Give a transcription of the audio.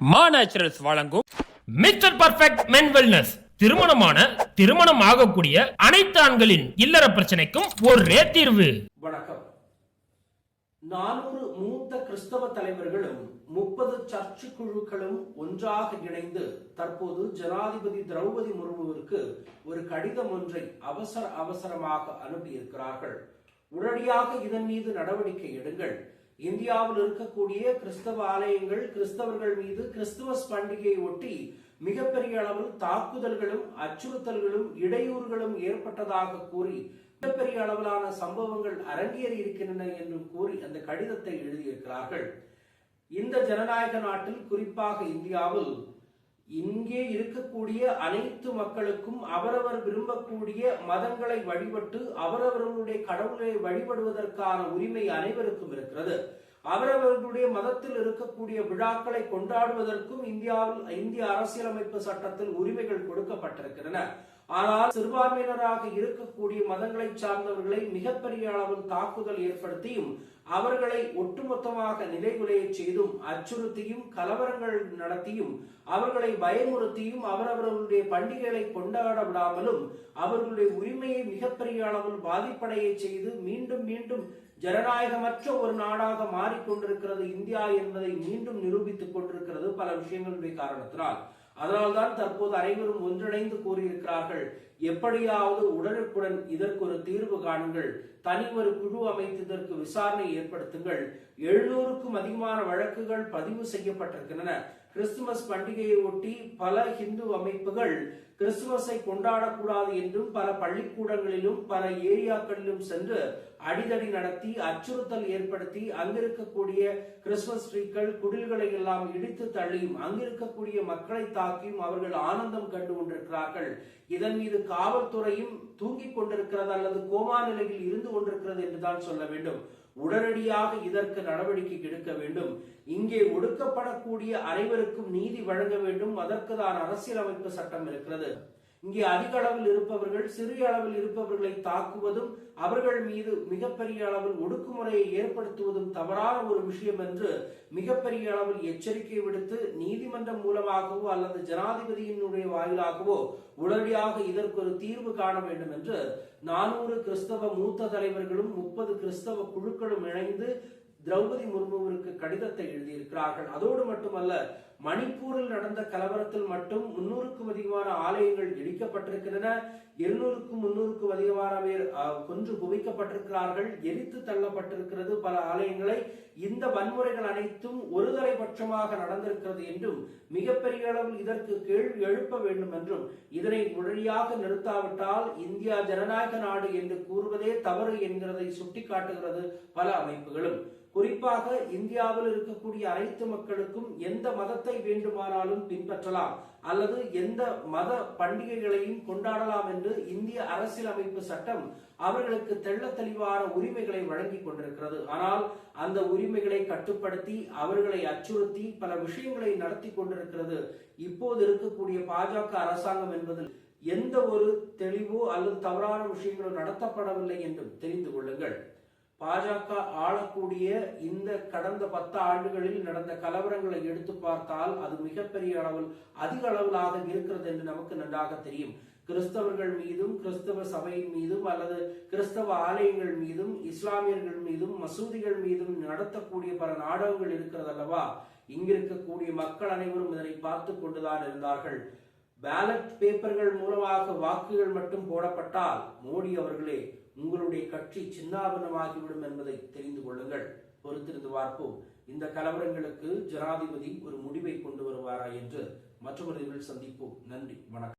மா நேச்சுரல்ஸ் வழங்கும் mister perfect மென் wellness திருமணமான திருமணம் ஆகக்கூடிய அனைத்து ஆண்களின் இல்லற பிரச்சனைக்கும் ஒரே தீர்வு. வணக்கம். நானூறு மூத்த கிறிஸ்தவ தலைவர்களும் முப்பது சர்ச்சு குழுக்களும் ஒன்றாக இணைந்து தற்போது ஜனாதிபதி திரௌபதி முர்முவிற்கு ஒரு கடிதம் ஒன்றை அவசர அவசரமாக அனுப்பியிருக்கிறார்கள். உடனடியாக இதன் மீது நடவடிக்கை எடுங்கள். இந்தியாவில் இருக்கக்கூடிய கிறிஸ்தவ ஆலயங்கள் கிறிஸ்தவர்கள் மீது கிறிஸ்துமஸ் பண்டிகையை ஒட்டி மிகப்பெரிய அளவில் தாக்குதல்களும் அச்சுறுத்தல்களும் இடையூறுகளும் ஏற்பட்டதாக கூறி மிகப்பெரிய அளவிலான சம்பவங்கள் அரங்கேறி இருக்கின்றன என்றும் கூறி அந்த கடிதத்தை எழுதியிருக்கிறார்கள். இந்த ஜனநாயக நாட்டில் குறிப்பாக இந்தியாவில் இங்கே இருக்கக்கூடிய அனைத்து மக்களுக்கும் அவரவர் விரும்பக்கூடிய மதங்களை வழிபட்டு அவரவர்களுடைய கடவுளை வழிபடுவதற்கான உரிமை அனைவருக்கும் இருக்கிறது. அவரவர்களுடைய மதத்தில் இருக்கக்கூடிய விழாக்களை கொண்டாடுவதற்கும் இந்தியாவில் இந்திய அரசியலமைப்பு சட்டத்தில் உரிமைகள் கொடுக்கப்பட்டிருக்கின்றன. ஆனால் சிறுபான்மையினராக இருக்கக்கூடிய மதங்களை சார்ந்தவர்களை மிகப்பெரிய அளவில் தாக்குதல் ஏற்படுத்தியும் அவர்களை ஒட்டுமொத்தமாக நிலைகுலைய செய்தும் அச்சுறுத்தியும் கலவரங்கள் நடத்தியும் அவர்களை பயமுறுத்தியும் அவரவர்களுடைய பண்டிகைகளை கொண்டாட விடாமலும் அவர்களுடைய உரிமையை மிகப்பெரிய அளவில் பாதிப்படைய செய்து மீண்டும் மீண்டும் ஜனநாயகமற்ற ஒரு நாடாக மாறிக்கொண்டிருக்கிறது இந்தியா என்பதை மீண்டும் நிரூபித்துக் கொண்டிருக்கிறது பல விஷயங்களுடைய காரணத்தினால். அதனால்தான் தற்போது அனைவரும் ஒன்றிணைந்து கூறியிருக்கிறார்கள். எப்படியாவது உடனுக்குடன் இதற்கு ஒரு தீர்வு காணுங்கள். தனி ஒரு குழு அமைத்து இதற்கு விசாரணை ஏற்படுத்துங்கள். எழுநூறுக்கும் அதிகமான வழக்குகள் பதிவு செய்யப்பட்டிருக்கின்றன. கிறிஸ்துமஸ் பண்டிகையை ஒட்டி பல இந்து அமைப்புகள் கிறிஸ்துமஸை கொண்டாடக்கூடாது என்றும் பல பள்ளிக்கூடங்களிலும் பல ஏரியாக்களிலும் சென்று அடிதடி நடத்தி அச்சுறுத்தல் ஏற்படுத்தி அங்கிருக்கக்கூடிய கிறிஸ்துமஸ் ட்ரீக்கள் குடில்களை எல்லாம் இடித்து தள்ளியும் அங்கிருக்கக்கூடிய மக்களை தாக்கியும் அவர்கள் ஆனந்தம் கண்டு கொண்டிருக்கிறார்கள். இதன் மீது காவல்துறையும் தூங்கிக் கொண்டிருக்கிறது அல்லது கோமா நிலையில் இருந்து கொண்டிருக்கிறது என்றுதான் சொல்ல வேண்டும். உடனடியாக இதற்கு நடவடிக்கை எடுக்க வேண்டும். இங்கே ஒடுக்கப்படக்கூடிய அனைவருக்கும் நீதி வழங்க வேண்டும். அதற்கு தான் அரசியலமைப்பு சட்டம் இருக்கிறது. இங்கே அதிக அளவில் இருப்பவர்கள் சிறிய அளவில் இருப்பவர்களை தாக்குவதும் அவர்கள் மீது மிகப்பெரிய அளவில் ஒடுக்குமுறையை ஏற்படுத்துவதும் தவறான ஒரு விஷயம் என்று மிகப்பெரிய அளவில் எச்சரிக்கை விடுத்து நீதிமன்றம் மூலமாகவோ அல்லது ஜனாதிபதியினுடைய வாயிலாகவோ உடனடியாக இதற்கு ஒரு தீர்வு காண வேண்டும் என்று நானூறு கிறிஸ்தவ மூத்த தலைவர்களும் முப்பது கிறிஸ்தவ குழுக்களும் இணைந்து திரௌபதி முர்முவிற்கு கடிதத்தை எழுதியிருக்கிறார்கள். அதோடு மட்டுமல்ல மணிப்பூரில் நடந்த கலவரத்தில் மட்டும் முன்னூறுக்கும் அதிகமான ஆலயங்கள் இடிக்கப்பட்டிருக்கின்றன இருநூறுக்கும் முன்னூறுக்கும் அதிகமான பேர் கொன்று குவிக்கப்பட்டிருக்கிறார்கள். எரித்து தள்ளப்பட்டிருக்கிறது பல ஆலயங்களை. இந்த வன்முறைகள் அனைத்தும் ஒருதலைபட்சமாக நடந்திருக்கிறது என்றும் மிகப்பெரிய அளவில் இதற்கு கேள்வி எழுப்ப வேண்டும் என்றும் இதனை உடனடியாக நிறுத்தாவிட்டால் இந்தியா ஜனநாயக நாடு என்று கூறுவதே தவறு என்கிறதை சுட்டிக்காட்டுகிறது பல அமைப்புகளும். குறிப்பாக இந்தியாவில் இருக்கக்கூடிய அனைத்து மக்களுக்கும் எந்த மதத்தை மதத்தை வேண்டுமானாலும் பின்பற்றலாம். அல்லது எந்த மத பண்டிகைகளையும் கொண்டாடலாம் என்று இந்திய அரசியலமைப்பு சட்டம் அவர்களுக்கு தெள்ள தெளிவான உரிமைகளை வழங்கி கொண்டிருக்கிறது. ஆனால் அந்த உரிமைகளை கட்டுப்படுத்தி அவர்களை அச்சுறுத்தி பல விஷயங்களை நடத்தி கொண்டிருக்கிறது. இப்போது இருக்கக்கூடிய பாஜக அரசாங்கம் என்பதில் எந்த ஒரு தெளிவோ அல்லது தவறான விஷயங்களோ நடத்தப்படவில்லை என்றும் தெரிந்து கொள்ள பாஜக ஆளக்கூடிய இந்த கடந்த பத்து ஆண்டுகளில் நடந்த கலவரங்களை எடுத்து பார்த்தால் அது மிகப்பெரிய அளவில் அதிக அளவிலாக இருக்கிறது என்று நமக்கு நன்றாக தெரியும். கிறிஸ்தவர்கள் மீதும் கிறிஸ்தவ சபையின் மீதும் அல்லது கிறிஸ்தவ ஆலயங்கள் மீதும் இஸ்லாமியர்கள் மீதும் மசூதிகள் மீதும் நடத்தக்கூடிய பல நாடகங்கள் இருக்கிறது அல்லவா? இங்கிருக்கக்கூடிய மக்கள் அனைவரும் இதனை பார்த்து கொண்டுதான் இருந்தார்கள். பேலட் பேப்பர்கள் மூலமாக வாக்குகள் மட்டும் போடப்பட்டால் மோடி அவர்களே உங்களுடைய கட்சி சின்னாபனமாகிவிடும் என்பதை தெரிந்து கொள்ளுங்கள். பொறுத்திருந்து பார்ப்போம். இந்த கலவரங்களுக்கு ஜனாதிபதி ஒரு முடிவை கொண்டு வருவாரா என்று மற்றொரு சந்திப்போம். நன்றி. வணக்கம்.